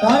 তার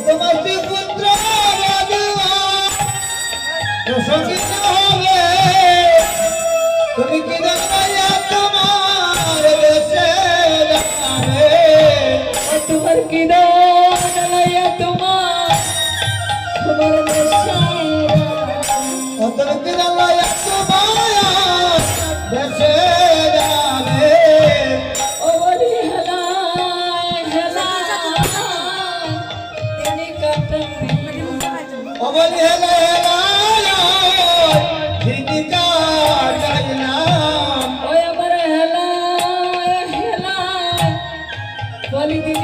তোমার পুত্র সংগীত হবে তুমি কি জানাইয়া তোমার দেশে যাবে তোমার? কি দান লইয়া তোমার তোমার দেশে তুমি কি জানাইয়া তোমার দেশে Holy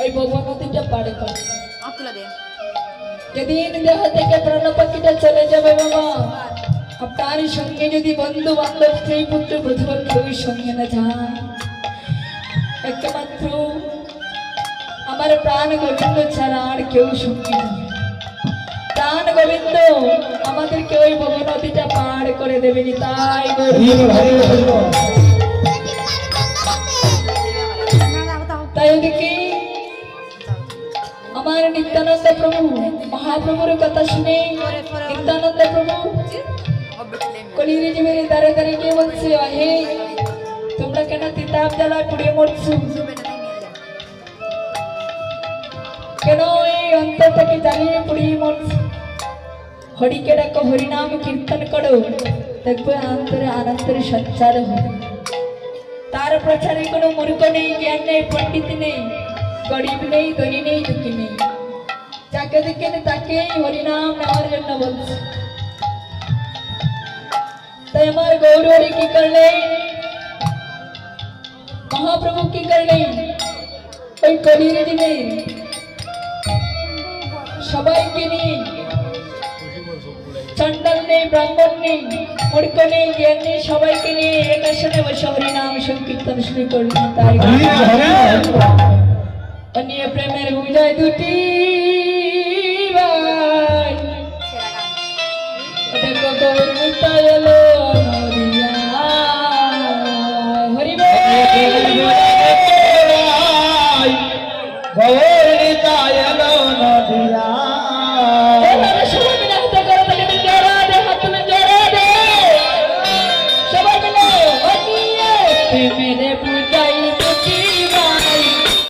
ওই বৌমা নদীটা পাড়ে করে। যেদিন দেহ থেকে প্রাণ পাখিটা চলে যাবে বাবা আপনার সঙ্গে যদি বন্ধু বান্ধব স্ত্রী পুত্র প্রথম কেউ সঙ্গে না যায় একমাত্র আমার প্রাণ গোবিন্দ ছাড়া আর কেউ সঙ্গে নেই। প্রাণ গোবিন্দ আমাদেরকে ওই ভব নদীটা পার করে দেবেনি তাই নিত্যানন্দ প্রভু, মহাপ্রভুর কথা শুনে নিত্যানন্দ প্রভু। কলির জীবের দ্বারে দ্বারে গিয়ে বলছে, আহে, তোমরা কেন তিতাব জ্বালা পুড়ে মরছো? কেন এই অন্তর থেকে জ্বালিয়ে পুড়িয়ে মরছে? হরিকে ডাকো, হরিনাম কীর্তন করো। দেখবে অন্তরে আনন্দের সঞ্চার হবে। তার প্রচারে কোনো মূর্খ নেই, জ্ঞান নেই, পণ্ডিত নেই, গরিব নেই, ধনী নেই, দুঃখী নেই। দেখেন তাকেই হরিনাম নেওয়ার জন্য বলছে তাই আমার গৌরী কি করলেন মহাপ্রভু কি করলেন ওই কলির দিনে সবাইকে নিয়ে চন্ডল নেই ব্রাহ্মণ নেই মূর্খ নেই জ্ঞান নেই সবাইকে নিয়ে একার সাথে বসে হরিনাম সংকীর্তন শুরু করলেন তাই হরি প্রেমের বুঝায় দুটি